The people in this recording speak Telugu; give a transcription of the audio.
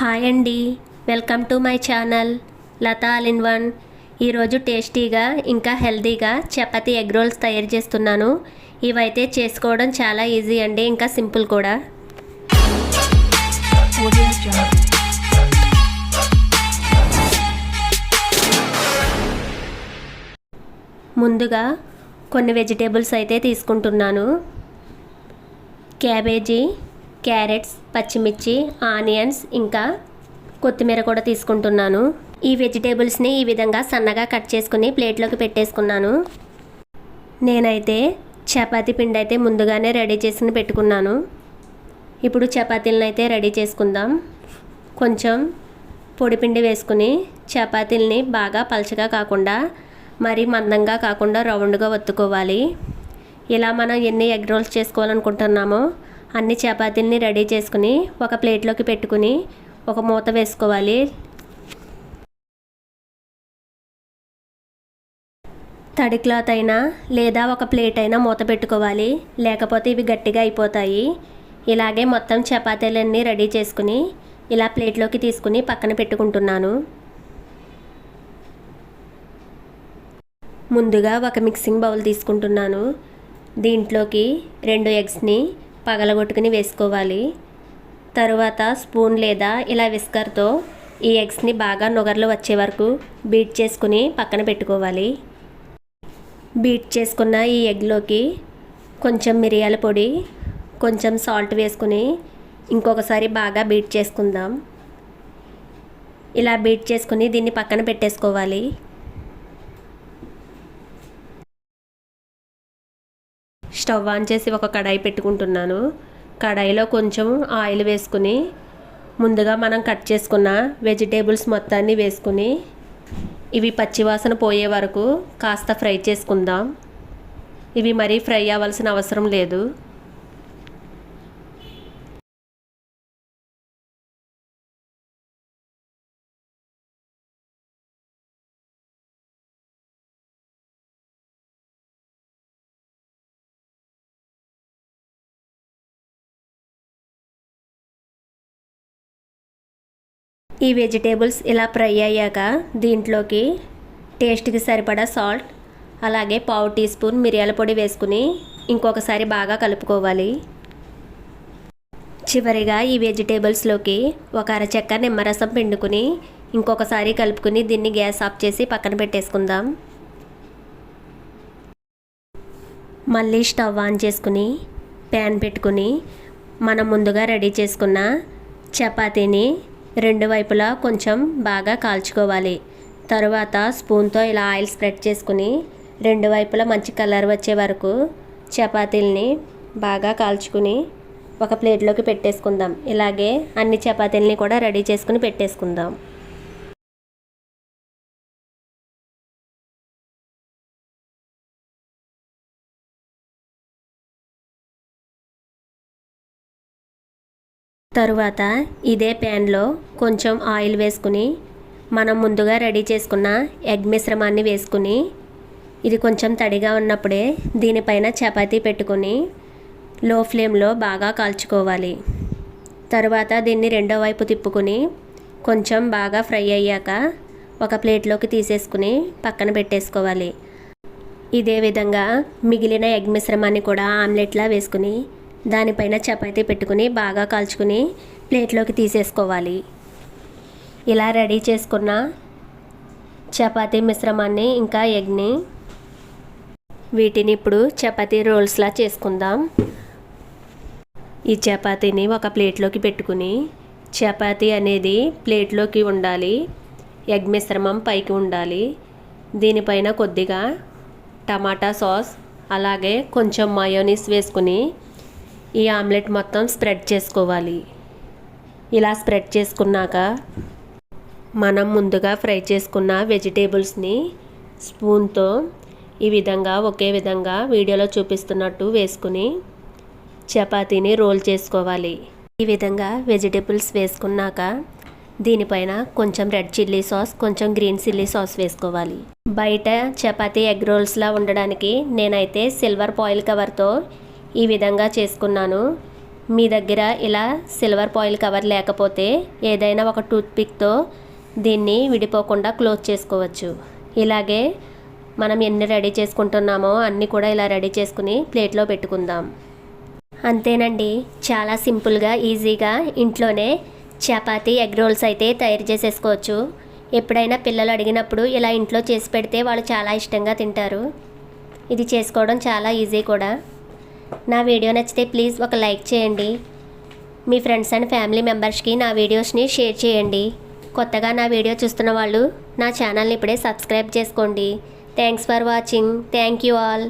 హాయ్ అండి. Welcome to my channel. Latha all in one. ఈరోజు టేస్టీగా ఇంకా హెల్తీగా చపాతీ ఎగ్ రోల్స్ తయారు చేస్తున్నాను. ఇవైతే చేసుకోవడం చాలా ఈజీ అండి ఇంకా సింపుల్ కూడా. ముందుగా కొన్ని వెజిటేబుల్స్ అయితే తీసుకుంటున్నాను. క్యాబేజీ క్యారెట్స్ పచ్చిమిర్చి ఆనియన్స్ ఇంకా కొత్తిమీర కూడా తీసుకుంటున్నాను. ఈ వెజిటేబుల్స్ని ఈ విధంగా సన్నగా కట్ చేసుకుని ప్లేట్లోకి పెట్టేసుకున్నాను. నేనైతే చపాతీ పిండి అయితే ముందుగానే రెడీ చేసుకుని పెట్టుకున్నాను. ఇప్పుడు చపాతీలను అయితే రెడీ చేసుకుందాం. కొంచెం పొడిపిండి వేసుకుని చపాతీల్ని బాగా పలచగా కాకుండా మరీ మందంగా కాకుండా రౌండ్గా ఒత్తుకోవాలి. ఇలా మనం ఎన్ని ఎగ్ రోల్స్ చేసుకోవాలనుకుంటున్నామో అన్ని చపాతీలని రెడీ చేసుకుని ఒక ప్లేట్లోకి పెట్టుకుని ఒక మూత వేసుకోవాలి. తడి క్లాత్ అయినా లేదా ఒక ప్లేట్ అయినా మూత పెట్టుకోవాలి. లేకపోతే ఇవి గట్టిగా అయిపోతాయి. ఇలాగే మొత్తం చపాతీలన్నీ రెడీ చేసుకుని ఇలా ప్లేట్లోకి తీసుకుని పక్కన పెట్టుకుంటున్నాను. ముందుగా ఒక మిక్సింగ్ బౌల్ తీసుకుంటున్నాను. దీంట్లోకి రెండు ఎగ్స్ని పగలగొట్టుకుని వేసుకోవాలి. తరువాత స్పూన్ లేదా ఇలా విస్కర్తో ఈ ఎగ్స్ని బాగా నుగర్లు వచ్చే వరకు బీట్ చేసుకుని పక్కన పెట్టుకోవాలి. బీట్ చేసుకున్న ఈ ఎగ్లోకి కొంచెం మిరియాల పొడి కొంచెం సాల్ట్ వేసుకుని ఇంకొకసారి బాగా బీట్ చేసుకుందాం. ఇలా బీట్ చేసుకుని దీన్ని పక్కన పెట్టేసుకోవాలి. స్టవ్ ఆన్ చేసి ఒక కడాయి పెట్టుకుంటున్నాను. కడాయిలో కొంచెం ఆయిల్ వేసుకుని ముందుగా మనం కట్ చేసుకున్న వెజిటేబుల్స్ మొత్తాన్ని వేసుకుని ఇవి పచ్చివాసన పోయే వరకు కాస్త ఫ్రై చేసుకుందాం. ఇవి మరీ ఫ్రై అవ్వాల్సిన అవసరం లేదు. ఈ వెజిటేబుల్స్ ఇలా ఫ్రై అయ్యాక దీంట్లోకి టేస్ట్కి సరిపడా సాల్ట్ అలాగే పావు టీ స్పూన్ మిరియాల పొడి వేసుకుని ఇంకొకసారి బాగా కలుపుకోవాలి. చివరిగా ఈ వెజిటేబుల్స్లోకి ఒక అరచెక్క నిమ్మరసం పిండుకుని ఇంకొకసారి కలుపుకుని దీన్ని గ్యాస్ ఆఫ్ చేసి పక్కన పెట్టేసుకుందాం. మళ్ళీ స్టవ్ ఆన్ చేసుకుని ప్యాన్ పెట్టుకుని మనం ముందుగా రెడీ చేసుకున్న చపాతీని రెండు వైపులా కొంచెం బాగా కాల్చుకోవాలి. తరువాత స్పూన్తో ఇలా ఆయిల్ స్ప్రెడ్ చేసుకుని రెండు వైపులా మంచి కలర్ వచ్చే వరకు చపాతీల్ని బాగా కాల్చుకుని ఒక ప్లేట్లోకి పెట్టేసుకుందాం. ఇలాగే అన్ని చపాతీల్ని కూడా రెడీ చేసుకుని పెట్టేసుకుందాం. తరువాత ఇదే ప్యాన్లో కొంచెం ఆయిల్ వేసుకుని మనం ముందుగా రెడీ చేసుకున్న ఎగ్ మిశ్రమాన్ని వేసుకుని ఇది కొంచెం తడిగా ఉన్నప్పుడే దీనిపైన చపాతీ పెట్టుకుని లో ఫ్లేమ్లో బాగా కాల్చుకోవాలి. తరువాత దీన్ని రెండో వైపు తిప్పుకుని కొంచెం బాగా ఫ్రై అయ్యాక ఒక ప్లేట్లోకి తీసేసుకుని పక్కన పెట్టేసుకోవాలి. ఇదే విధంగా మిగిలిన ఎగ్ మిశ్రమాన్ని కూడా ఆమ్లెట్లా వేసుకుని దానిపైన చపాతీ పెట్టుకుని బాగా కాల్చుకుని ప్లేట్లోకి తీసేసుకోవాలి. ఇలా రెడీ చేసుకున్న చపాతీ మిశ్రమాన్ని ఇంకా ఎగ్ని వీటిని ఇప్పుడు చపాతీ రోల్స్లా చేసుకుందాం. ఈ చపాతీని ఒక ప్లేట్లోకి పెట్టుకుని చపాతీ అనేది ప్లేట్లోకి ఉండాలి. ఎగ్ మిశ్రమం పైకి ఉండాలి. దీనిపైన కొద్దిగా టమాటా సాస్ అలాగే కొంచెం మయోనీస్ వేసుకుని ఈ ఆమ్లెట్ మొత్తం స్ప్రెడ్ చేసుకోవాలి. ఇలా స్ప్రెడ్ చేసుకున్నాక మనం ముందుగా ఫ్రై చేసుకున్న వెజిటేబుల్స్ని స్పూన్తో ఈ విధంగా ఒకే విధంగా వీడియోలో చూపిస్తున్నట్టు వేసుకుని చపాతీని రోల్ చేసుకోవాలి. ఈ విధంగా వెజిటేబుల్స్ వేసుకున్నాక దీనిపైన కొంచెం రెడ్ చిల్లీ సాస్ కొంచెం గ్రీన్ చిల్లీ సాస్ వేసుకోవాలి. బయట చపాతీ ఎగ్ రోల్స్లా ఉండడానికి నేనైతే సిల్వర్ పాయిల్ కవర్తో ఈ విధంగా చేసుకున్నాను. మీ దగ్గర ఇలా సిల్వర్ పాయిల్ కవర్ లేకపోతే ఏదైనా ఒక టూత్పిక్తో దీన్ని విడిపోకుండా క్లోజ్ చేసుకోవచ్చు. ఇలాగే మనం ఎన్ని రెడీ చేసుకుంటున్నామో అన్నీ కూడా ఇలా రెడీ చేసుకుని ప్లేట్లో పెట్టుకుందాం. అంతేనండి. చాలా సింపుల్గా ఈజీగా ఇంట్లోనే చపాతీ ఎగ్ రోల్స్ అయితే తయారు చేసేసుకోవచ్చు. ఎప్పుడైనా పిల్లలు అడిగినప్పుడు ఇలా ఇంట్లో చేసి పెడితే వాళ్ళు చాలా ఇష్టంగా తింటారు. ఇది చేసుకోవడం చాలా ఈజీ కూడా. నా వీడియో నచ్చితే ప్లీజ్ ఒక లైక్ చేయండి. మీ ఫ్రెండ్స్ అండ్ ఫ్యామిలీ మెంబర్స్కి నా వీడియోస్ని షేర్ చేయండి. కొత్తగా నా వీడియో చూస్తున్న వాళ్ళు నా ఛానల్ని ఇప్పుడే సబ్స్క్రైబ్ చేసుకోండి. Thanks for watching. Thank you all.